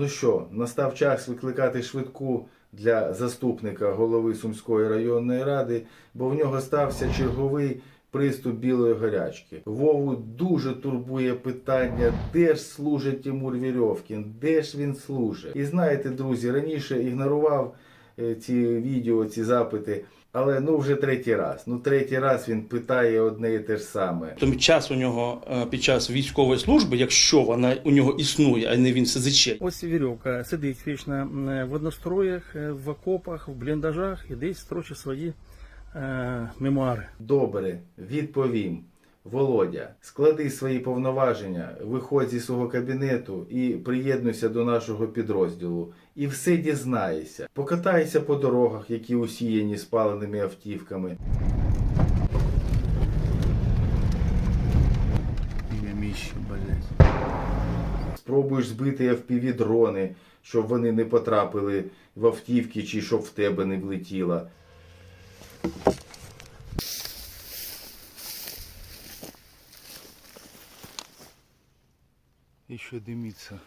Ну що, настав час викликати швидку для заступника голови Сумської районної ради, бо в нього стався черговий приступ білої гарячки. Вову дуже турбує питання, де ж служить Тимур Вірьовкін, де ж він служить. І знаєте, друзі, раніше ігнорував ці відео, ці запити. Але ну вже третій раз. Ну третій раз він питає одне і те ж саме. Тому час у нього е, під час військової служби, якщо вона у нього існує, а не він СЗЧ, Ось вірьовка сидить вічно в одностроях, е, в окопах, в бліндажах і десь строчить свої е, мемуари. Добре, відповім. Володя, склади свої повноваження, виходь зі свого кабінету і приєднуйся до нашого підрозділу. І все дізнаєшся. Покатайся по дорогах, які усіяні спаленими автівками. Яміще, блядь. Спробуєш збити FPV-дрони, щоб вони не потрапили в автівки чи щоб в тебе не влетіло. Еще дымится.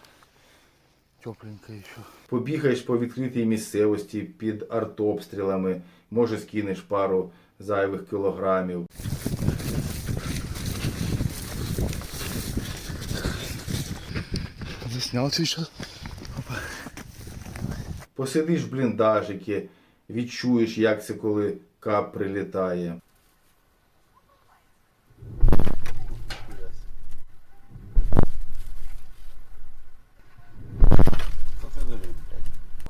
Тепленько еще. Побігаєш по відкритій місцевості під артобстрілами, може скинеш пару зайвих кілограмів. Заснял сейчас. Посидиш в бліндажики, відчуєш, як це коли кап прилітає.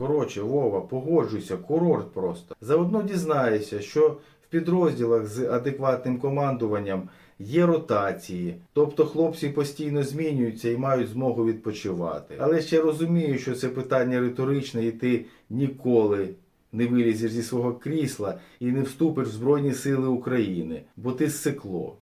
Коротше, Вова, погоджуйся, курорт просто. Заодно дізнаєшся, що в підрозділах з адекватним командуванням є ротації, тобто хлопці постійно змінюються і мають змогу відпочивати. Але ще розумію, що це питання риторичне, і ти ніколи не вилізеш зі свого крісла і не вступиш в Збройні Сили України, бо ти сикло.